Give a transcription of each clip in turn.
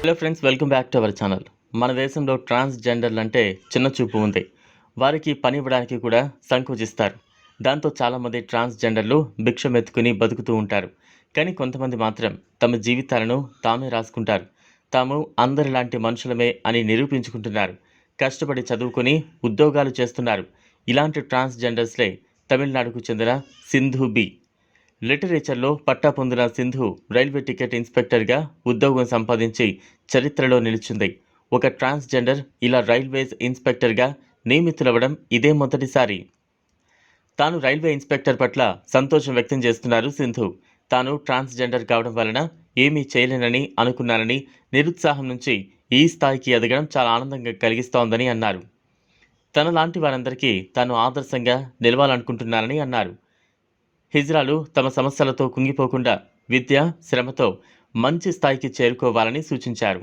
Hello friends welcome back to our channel మన దేశంలో ట్రాన్స్జెండర్లు అంటే చిన్న చూపు ఉంది. వారికి పని ఇవ్వడానికి కూడా సంకోచిస్తారు. దాంతో చాలామంది ట్రాన్స్జెండర్లు భిక్షం ఎత్తుకుని బతుకుతూ ఉంటారు. కానీ కొంతమంది మాత్రం తమ జీవితాలను తామే రాసుకుంటారు. తాము అందరిలాంటి మనుషులమే అని నిరూపించుకుంటున్నారు. కష్టపడి చదువుకొని ఉద్యోగాలు చేస్తున్నారు. ఇలాంటి ట్రాన్స్జెండర్స్లే తమిళనాడుకు చెందిన సింధు బి. లిటరేచర్లో పట్టా పొందిన సింధు రైల్వే టికెట్ ఇన్స్పెక్టర్గా ఉద్యోగం సంపాదించి చరిత్రలో నిలిచింది. ఒక ట్రాన్స్జెండర్ ఇలా రైల్వేస్ ఇన్స్పెక్టర్గా నియమితులవ్వడం ఇదే మొదటిసారి. తాను రైల్వే ఇన్స్పెక్టర్ పట్ల సంతోషం వ్యక్తం చేస్తున్నారు సింధు. తాను ట్రాన్స్జెండర్ కావడం వలన ఏమీ చేయలేనని అనుకున్నానని నిరుత్సాహం నుంచి ఈ స్థాయికి ఎదగడం చాలా ఆనందంగా కలిగిస్తోందని అన్నారు. తన లాంటి వారందరికీ తాను ఆదర్శంగా నిలవాలనుకుంటున్నానని అన్నారు. హిజ్రాలు తమ సమస్యలతో కుంగిపోకుండా విద్య శ్రమతో మంచి స్థాయికి చేరుకోవాలని సూచించారు.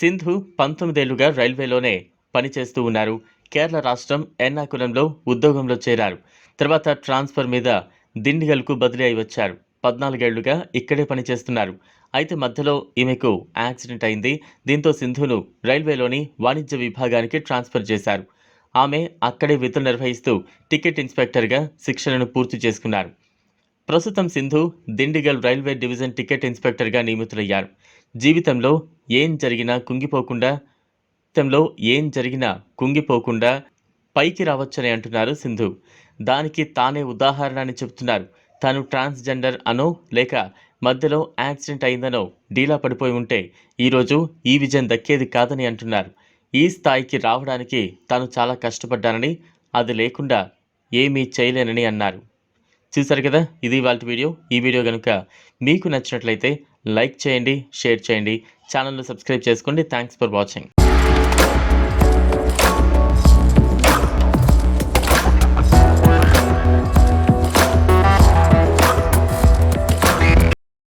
సింధు పంతొమ్మిదేళ్ళుగా రైల్వేలోనే పనిచేస్తూ ఉన్నారు. కేరళ రాష్ట్రం ఎర్నాకులంలో ఉద్యోగంలో చేరారు. తర్వాత ట్రాన్స్ఫర్ మీద దిండిగల్కు బదిలీ అయి వచ్చారు. పద్నాలుగేళ్ళుగా ఇక్కడే పనిచేస్తున్నారు. అయితే మధ్యలో ఈమెకు యాక్సిడెంట్ అయింది. దీంతో సింధును రైల్వేలోని వాణిజ్య విభాగానికి ట్రాన్స్ఫర్ చేశారు. ఆమె అక్కడే విధులు నిర్వహిస్తూ టికెట్ ఇన్స్పెక్టర్గా శిక్షణను పూర్తి చేసుకున్నారు. ప్రస్తుతం Sindhu Dindigul railway division ticket ఇన్స్పెక్టర్గా నియమితులయ్యారు. జీవితంలో ఏం జరిగినా కుంగిపోకుండా జీవితంలో ఏం జరిగినా కుంగిపోకుండా పైకి రావచ్చని అంటున్నారు సింధు. దానికి తానే ఉదాహరణ అని చెబుతున్నారు. తాను ట్రాన్స్జెండర్ అనో లేక మధ్యలో యాక్సిడెంట్ అయిందనో డీలా పడిపోయి ఉంటే ఈరోజు ఈ విజయం దక్కేది కాదని అంటున్నారు. ఈ స్థాయికి రావడానికి తాను చాలా కష్టపడ్డానని అది లేకుండా ఏమీ చేయలేనని అన్నారు. చూసారు కదా ఇది వాళ్ళ వీడియో. ఈ వీడియో కనుక మీకు నచ్చినట్లయితే లైక్ చేయండి షేర్ చేయండి ఛానల్ను సబ్స్క్రైబ్ చేసుకోండి. Thanks for watching